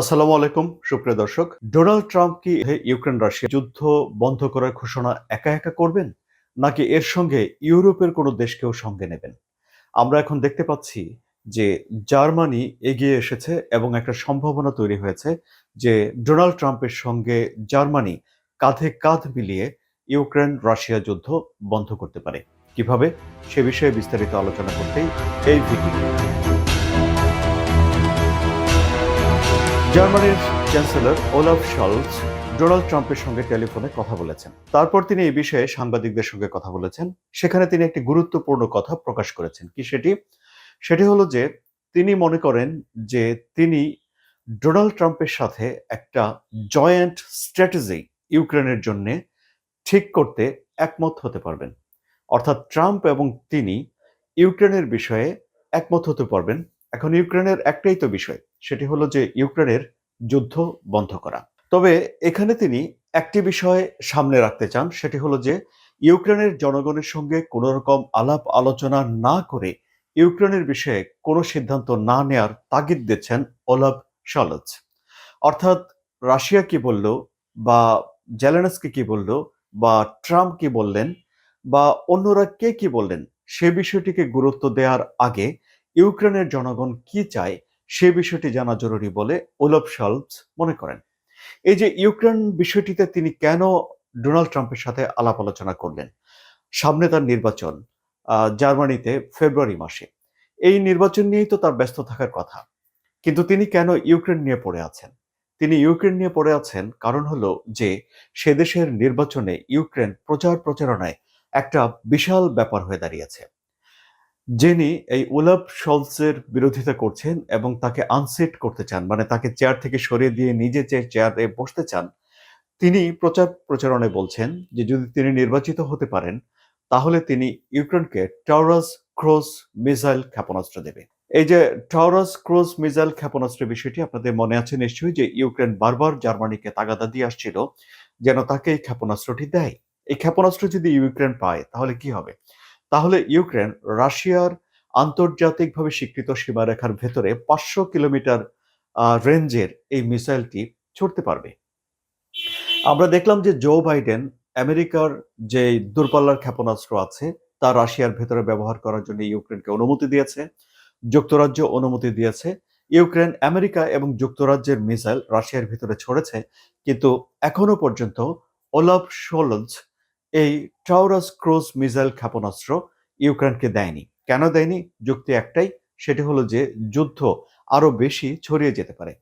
আসসালামু আলাইকুম, সুপ্রিয় দর্শক। ডোনাল্ড ট্রাম্প কি ইউক্রেন রাশিয়া যুদ্ধ বন্ধ করার ঘোষণা একা একা করবেন, নাকি এর সঙ্গে ইউরোপের কোনো দেশকেও সঙ্গে নেবেন? আমরা এখন দেখতে পাচ্ছি যে জার্মানি এগিয়ে এসেছে এবং একটা সম্ভাবনা তৈরি হয়েছে যে ডোনাল্ড ট্রাম্পের সঙ্গে জার্মানি কাঁধে কাঁধ মিলিয়ে ইউক্রেন রাশিয়া যুদ্ধ বন্ধ করতে পারে। কীভাবে? সে বিষয়ে বিস্তারিত আলোচনা করতেই এই ভিডিও জার্মানির চ্যান্সেলর ওলাফ শলস ডোনাল্ড ট্রাম্পের সঙ্গে টেলিফোনে কথা বলেছেন। তারপর তিনি এই বিষয়ে সাংবাদিকদের সঙ্গে কথা বলেছেন। সেখানে তিনি একটি গুরুত্বপূর্ণ কথা প্রকাশ করেছেন। কি সেটি? সেটি হলো যে তিনি মনে করেন যে তিনি ডোনাল্ড ট্রাম্পের সাথে একটা জয়েন্ট স্ট্র্যাটেজি ইউক্রেনের জন্য ঠিক করতে একমত হতে পারবেন। অর্থাৎ ট্রাম্প এবং তিনি ইউক্রেনের বিষয়ে একমত হতে পারবেন এখন ইউক্রেনের একটাই তো বিষয়, সেটি হলো যে ইউক্রেনের যুদ্ধ বন্ধ করা। তবে এখানে তিনি একটি বিষয় সামনে রাখতে চান, সেটি হলো যে ইউক্রেনের জনগণের সঙ্গে কোনো রকম আলাপ আলোচনা না করে ইউক্রেনের বিষয়ে কোনো সিদ্ধান্ত না নেয়ার তাগিদ দিচ্ছেন ওলাভ শলজ। অর্থাৎ রাশিয়া কি বলল বা জেলেনস্কি কি বলল বা ট্রাম্প কি বললেন বা অন্যরা কে কি বললেন, সে বিষয়টিকে গুরুত্ব দেওয়ার আগে ইউক্রেনের জনগণ কি চায় সে বিষয়টি জানা জরুরি বলে ওলফ শলস মনে করেন। এই যে ইউক্রেন বিষয়টিতে তিনি কেন ডোনাল্ড ট্রাম্পের সাথে আলাপ আলোচনা করলেন, সামনে তার নির্বাচন জার্মানিতে ফেব্রুয়ারি মাসে। এই নির্বাচন নিয়েই তো তার ব্যস্ত থাকার কথা। কিন্তু তিনি কেন ইউক্রেন নিয়ে পড়ে আছেন? তিনি ইউক্রেন নিয়ে পড়ে আছেন কারণ হলো যে সে দেশের নির্বাচনে ইউক্রেন প্রচার প্রচারণায় একটা বিশাল ব্যাপার হয়ে দাঁড়িয়েছে। যিনি এই উলাফ শলসের বিরোধিতা করছেন এবং তাকে আনসিট করতে চান মানে তাকে চেয়ার থেকে সরিয়ে দিয়ে নিজে যে চেয়ারে বসতে চান, তিনি প্রচার প্রচারণায় বলছেন যে যদি তিনি নির্বাচিত হতে পারেন, তাহলে তিনি ইউক্রেনকে টাওরাস ক্রস মিসাইল ক্ষেপণাস্ত্র দেবে। এই যে টাওরাস ক্রস মিসাইল ক্ষেপণাস্ত্রের বিষয়টি আপনাদের মনে আছে নিশ্চয়ই যে ইউক্রেন বারবার জার্মানিকে তাগাদা দিয়ে আসছিল, যেন তাকে এই ক্ষেপণাস্ত্রটি দেয়। এই ক্ষেপণাস্ত্র যদি ইউক্রেন পায়, তাহলে কি হবে? তাহলে ইউক্রেন রাশিয়ার আন্তর্জাতিকভাবে স্বীকৃত সীমারেখার ভেতরে পাঁচশো কিলোমিটার রেঞ্জের এই মিসাইলটি ছুটতে পারবে। আমরা দেখলাম যে জো বাইডেন আমেরিকার যে দূরপাল্লার ক্ষেপণাস্ত্র আছে, তা রাশিয়ার ভেতরে ব্যবহার করার জন্য ইউক্রেনকে অনুমতি দিয়েছে, যুক্তরাজ্য অনুমতি দিয়েছে। ইউক্রেন, আমেরিকা এবং যুক্তরাজ্যের মিসাইল রাশিয়ার ভিতরে ছড়েছে, কিন্তু এখনও পর্যন্ত ওলাফ শোলজ এই টাউরাস ক্রুজ মিসাইল ক্ষেপণাস্ত্র ইউক্রেনকে দেয়নি। কেন দেয়নি? যুক্তি একটাই, সেটি হলো যে যুদ্ধ আরও বেশি ছড়িয়ে যেতে পারে।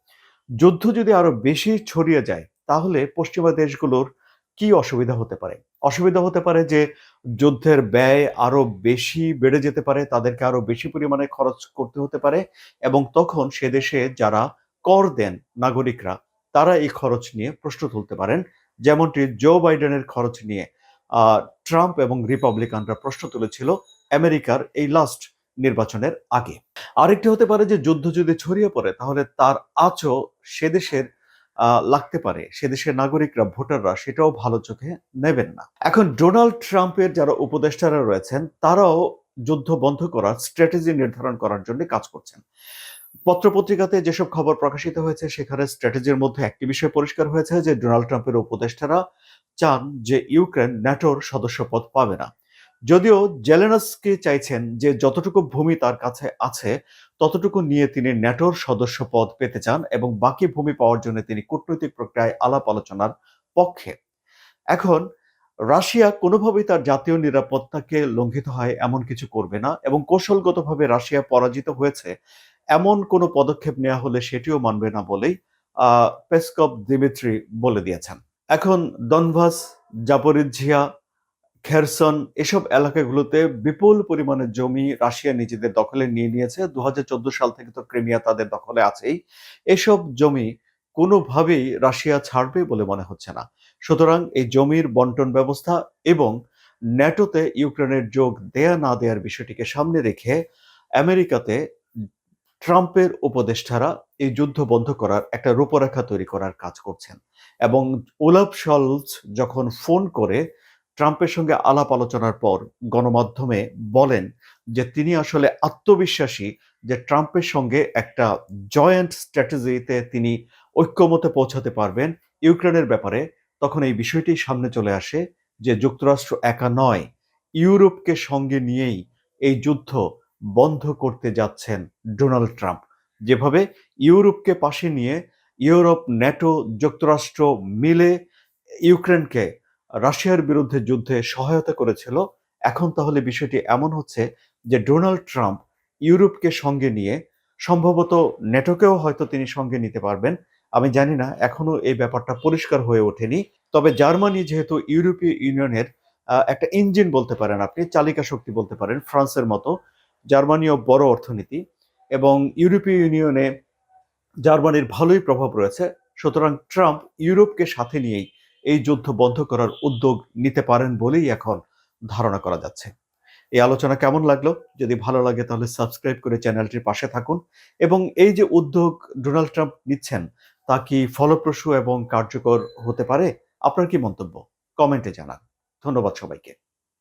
যুদ্ধ যদি আরও বেশি ছড়িয়ে যায়, তাহলে পশ্চিমা দেশগুলোর কি অসুবিধা হতে পারে? অসুবিধা হতে পারে যে যুদ্ধের ব্যয় আরও বেশি বেড়ে যেতে পারে, তাদেরকে আরও বেশি পরিমাণে খরচ করতে হতে পারে এবং তখন সে দেশে যারা কর দেন নাগরিকরা, তারা এই খরচ নিয়ে প্রশ্ন তুলতে পারেন। যেমনটি জো বাইডেনের খরচ নিয়ে ট্রাম্প এবং রিপাবলিকানরা প্রশ্ন তুলেছিল আমেরিকার এই লাস্ট নির্বাচনের আগে। আরেকটি হতে পারে যে যুদ্ধ যদি ছড়িয়ে পড়ে, তাহলে তার আচও সে দেশের লাগতে পারে। সে দেশের নাগরিকরা, ভোটাররা সেটাও ভালো চোখে নেবেন না। এখন ডোনাল্ড ট্রাম্পের যারা উপদেষ্টারা রয়েছেন, তারাও যুদ্ধ বন্ধ করার স্ট্র্যাটেজি নির্ধারণ করার জন্য কাজ করছেন। পত্রপত্রিকাতে যেসব খবর প্রকাশিত হয়েছে, সেখানে স্ট্র্যাটেজির মধ্যে একটি বিষয় পরিষ্কার হয়েছে যে, ডোনাল্ড ট্রাম্পের উপদেষ্টারা চান যে, ইউক্রেন ন্যাটোর সদস্যপদ পাবে না। যদিও জেলেনস্কি চাইছেন যে, যতটুকু ভূমি তার কাছে আছে, ততটুকু নিয়ে তিনি ন্যাটোর সদস্য পদ পেতে চান এবং বাকি ভূমি পাওয়ার জন্য তিনি কূটনৈতিক প্রক্রিয়ায় আলাপ আলোচনার পক্ষে। এখন, রাশিয়া কোনোভাবেই তার জাতীয় নিরাপত্তাকে লঙ্ঘিত হয় এমন কিছু করবে না এবং কৌশলগতভাবে রাশিয়া পরাজিত হয়েছে এমন কোনো পদক্ষেপ নেওয়া হলে সেটিও মানবে না বলেই আহ, পেসকভ দিমিত্রি বলে দিয়েছেন। এখন দনভাস জাপরিঝিয়া খেরসন এসব এলাকাগুলোতে বিপুল পরিমাণে জমি রাশিয়া নিজেদের দখলে নিয়ে নিয়েছে। দুহাজার চোদ্দ সাল থেকে তো ক্রিমিয়া তাদের দখলে আছেই। এসব জমি কোনোভাবেই রাশিয়া ছাড়বে বলে মনে হচ্ছে না। সুতরাং এই জমির বন্টন ব্যবস্থা এবং ন্যাটোতে ইউক্রেনের যোগ দেয়া না দেয়ার বিষয়টিকে সামনে রেখে আমেরিকাতে ট্রাম্পের উপদেষ্টারা এই যুদ্ধ বন্ধ করার একটা রূপরেখা তৈরি করার কাজ করছেন। এবং ওলাফ শলস যখন ফোন করে ট্রাম্পের সঙ্গে আলাপ আলোচনার পর গণমাধ্যমে বলেন যে তিনি আসলে আত্মবিশ্বাসী যে ট্রাম্পের সঙ্গে একটা জয়েন্ট স্ট্র্যাটেজিতে তিনি ঐক্যমতে পৌঁছাতে পারবেন ইউক্রেনের ব্যাপারে, তখন এই বিষয়টি সামনে চলে আসে যে যুক্তরাষ্ট্র একা নয়, ইউরোপকে সঙ্গে নিয়েই এই যুদ্ধ বন্ধ করতে যাচ্ছেন ডোনাল্ড ট্রাম্প। যেভাবে ইউরোপকে পাশে নিয়ে ইউরোপ, ন্যাটো যুক্তরাষ্ট্র মিলে ইউক্রেনকে রাশিয়ার বিরুদ্ধে যুদ্ধে সহায়তা করেছিল, এখন তাহলে বিষয়টি এমন হচ্ছে যে ডোনাল্ড ট্রাম্প ইউরোপকে সঙ্গে নিয়ে, সম্ভবত নেটোকেও হয়তো তিনি সঙ্গে নিতে পারবেন। আমি জানি না, এখনও এই ব্যাপারটা পরিষ্কার হয়ে ওঠেনি। তবে জার্মানি যেহেতু ইউরোপীয় ইউনিয়নের একটা ইঞ্জিন বলতে পারেন আপনি, চালিকা শক্তি বলতে পারেন, ফ্রান্সের মতো জার্মানিও বড় অর্থনীতি এবং ইউরোপীয় ইউনিয়নে জার্মানির ভালোই প্রভাব রয়েছে। সুতরাং ট্রাম্প ইউরোপকে সাথে নিয়েই এই যুদ্ধ বন্ধ করার উদ্যোগ নিতে পারেন বলেই এখন ধারণা করা যাচ্ছে। এই আলোচনা কেমন লাগল? যদি ভালো লাগে তাহলে সাবস্ক্রাইব করে চ্যানেলটির পাশে থাকুন এবং এই যে উদ্যোগ ডোনাল্ড ট্রাম্প নিচ্ছেন, তা কি ফলপ্রসূ এবং কার্যকর হতে পারে? আপনার কি মন্তব্য? কমেন্টে জানান। ধন্যবাদ সবাইকে।